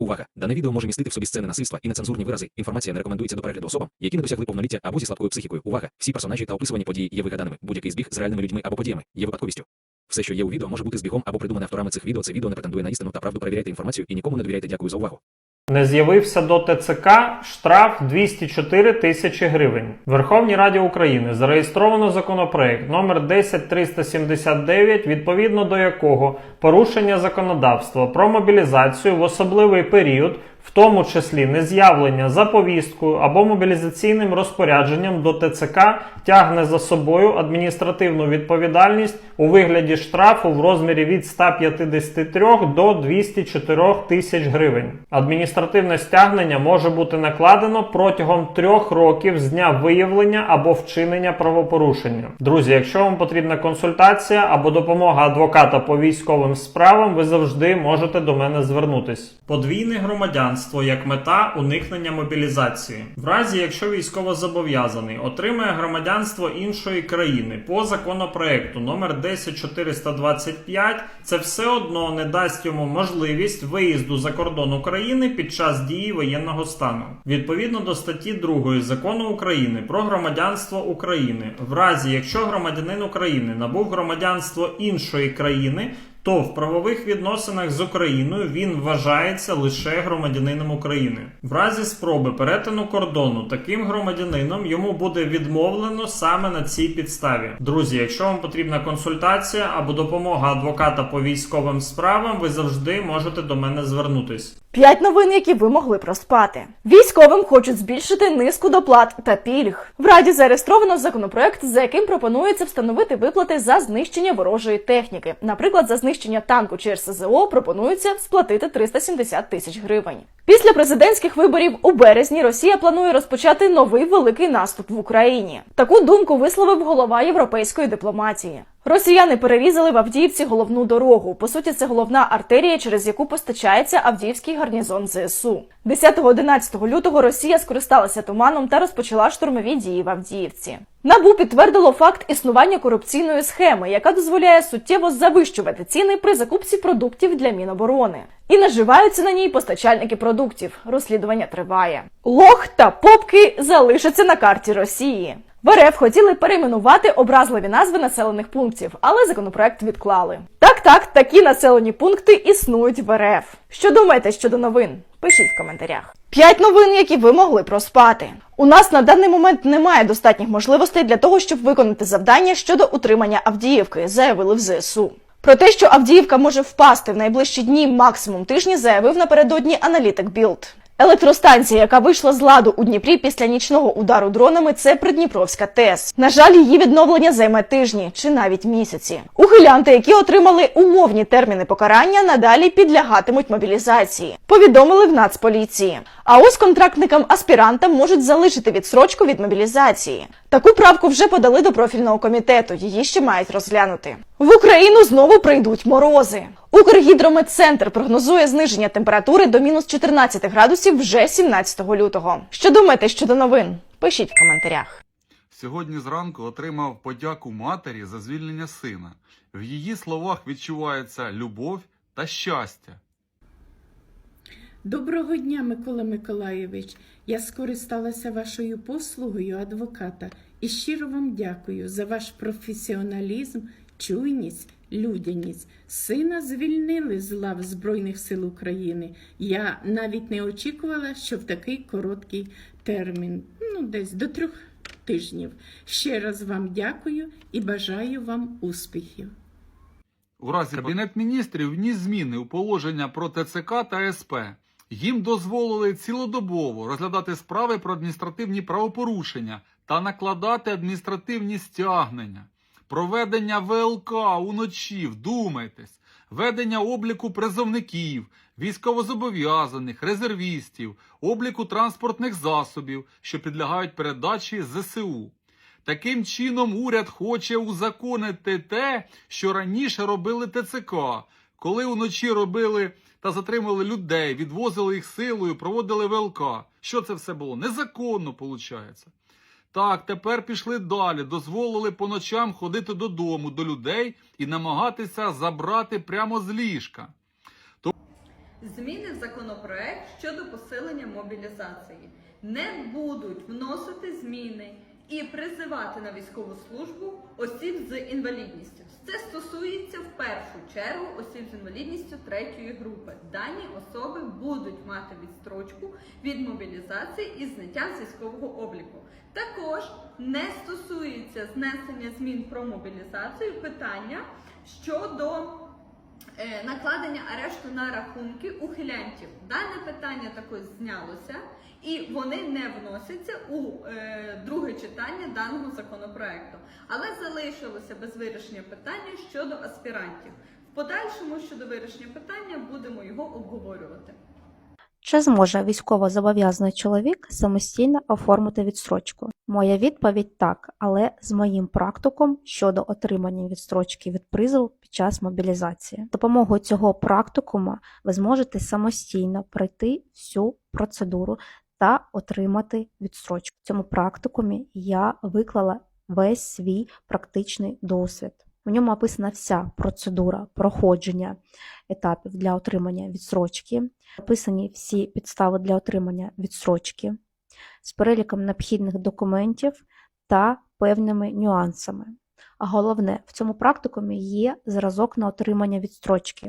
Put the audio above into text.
Увага! Дане відео може містити в собі сцени насильства і нецензурні вирази. Інформація не рекомендується до перегляду особам, які не досягли повноліття або зі слабкою психікою. Увага! Всі персонажі та описувані події є вигаданими. Будь-який збіг з реальними людьми або подіями є випадковістю. Все, що є у відео, може бути збігом або придумане авторами цих відео. Це відео не претендує на істину та правду. Перевіряйте інформацію і нікому не довіряйте. Дякую за увагу. Не з'явився до ТЦК штраф 204 тисячі гривень. В Верховній Раді України зареєстровано законопроект номер 10379, відповідно до якого порушення законодавства про мобілізацію в особливий період, в тому числі нез'явлення за повісткою або мобілізаційним розпорядженням до ТЦК, тягне за собою адміністративну відповідальність у вигляді штрафу в розмірі від 153 до 204 тисяч гривень. Адміністративне стягнення може бути накладено протягом трьох років з дня виявлення або вчинення правопорушення. Друзі, якщо вам потрібна консультація або допомога адвоката по військовим справам, ви завжди можете до мене звернутись. Подвійне громадянство як мета уникнення мобілізації. В разі, якщо військовозобов'язаний отримає громадянство іншої країни по законопроекту номер 10425, це все одно не дасть йому можливість виїзду за кордон України під час дії воєнного стану. Відповідно до статті 2 закону України про громадянство України, в разі якщо громадянин України набув громадянство іншої країни, то в правових відносинах з Україною він вважається лише громадянином України. В разі спроби перетину кордону таким громадянином йому буде відмовлено саме на цій підставі. Друзі, якщо вам потрібна консультація або допомога адвоката по військовим справам, ви завжди можете до мене звернутись. П'ять новин, які ви могли проспати. Військовим хочуть збільшити низку доплат та пільг. В Раді зареєстровано законопроект, за яким пропонується встановити виплати за знищення ворожої техніки. Наприклад, за знищення танку чи РСЗО пропонується сплатити 370 тисяч гривень. Після президентських виборів у березні Росія планує розпочати новий великий наступ в Україні. Таку думку висловив голова європейської дипломатії. Росіяни перерізали в Авдіївці головну дорогу. По суті, це головна артерія, через яку постачається Авдіївський гарнізон ЗСУ. 10-11 лютого Росія скористалася туманом та розпочала штурмові дії в Авдіївці. Набу підтвердило факт існування корупційної схеми, яка дозволяє суттєво завищувати ціни при закупці продуктів для Міноборони. І наживаються на ній постачальники продуктів. Розслідування триває. Лох та попки залишаться на карті Росії. В РФ хотіли перейменувати образливі назви населених пунктів, але законопроект відклали. Так, так, такі населені пункти існують в РФ. Що думаєте щодо новин? Пишіть в коментарях. П'ять новин, які ви могли проспати. У нас на даний момент немає достатніх можливостей для того, щоб виконати завдання щодо утримання Авдіївки, заявили в ЗСУ. Про те, що Авдіївка може впасти в найближчі дні, максимум тижні, заявив напередодні аналітик Білд. Електростанція, яка вийшла з ладу у Дніпрі після нічного удару дронами, це Придніпровська ТЕС. На жаль, її відновлення займе тижні чи навіть місяці. Ухилянти, які отримали умовні терміни покарання, надалі підлягатимуть мобілізації. Повідомили в Нацполіції. А ось контрактникам аспірантам можуть залишити відсрочку від мобілізації. Таку правку вже подали до профільного комітету. Її ще мають розглянути. В Україну знову прийдуть морози. Укргідрометцентр прогнозує зниження температури до мінус 14 градусів вже 17 лютого. Що думаєте щодо новин? Пишіть в коментарях. Сьогодні зранку отримав подяку матері за звільнення сина. В її словах відчувається любов та щастя. Доброго дня, Микола Миколайович. Я скористалася вашою послугою адвоката і щиро вам дякую за ваш професіоналізм, чуйність, людяність. Сина звільнили з лав Збройних сил України. Я навіть не очікувала, що в такий короткий термін, ну десь до трьох тижнів. Ще раз вам дякую і бажаю вам успіхів. У разі Кабінет міністрів вніс зміни у положення про ТЦК та СП. Їм дозволили цілодобово розглядати справи про адміністративні правопорушення та накладати адміністративні стягнення, проведення ВЛК уночі, вдумайтесь, ведення обліку призовників, військовозобов'язаних, резервістів, обліку транспортних засобів, що підлягають передачі ЗСУ. Таким чином, уряд хоче узаконити те, що раніше робили ТЦК, коли уночі робили та затримували людей, відвозили їх силою, проводили ВЛК. Що це все було? Незаконно, виходить. Так, тепер пішли далі, дозволили по ночам ходити додому до людей і намагатися забрати прямо з ліжка. То... Зміни в законопроект щодо посилення мобілізації не будуть вносити зміни і призивати на військову службу осіб з інвалідністю. Це стосується в першу чергу осіб з інвалідністю третьої групи. Дані особи будуть мати відстрочку від мобілізації і зняття з військового обліку. Також не стосується знесення змін про мобілізацію питання щодо накладення арешту на рахунки ухилянтів. Дане питання також знялося, і вони не вносяться у е, друге читання даного законопроекту. Але залишилося без вирішення питання щодо аспірантів. В подальшому щодо вирішення питання будемо його обговорювати. Чи зможе військовозобов'язаний чоловік самостійно оформити відстрочку? Моя відповідь так, але з моїм практиком щодо отримання відстрочки від призову під час мобілізації. Допомогою цього практикума ви зможете самостійно пройти всю процедуру та отримати відстрочку. В цьому практикумі я виклала весь свій практичний досвід. В ньому описана вся процедура проходження етапів для отримання відстрочки, описані всі підстави для отримання відстрочки з переліком необхідних документів та певними нюансами. А головне, в цьому практикумі є зразок на отримання відстрочки.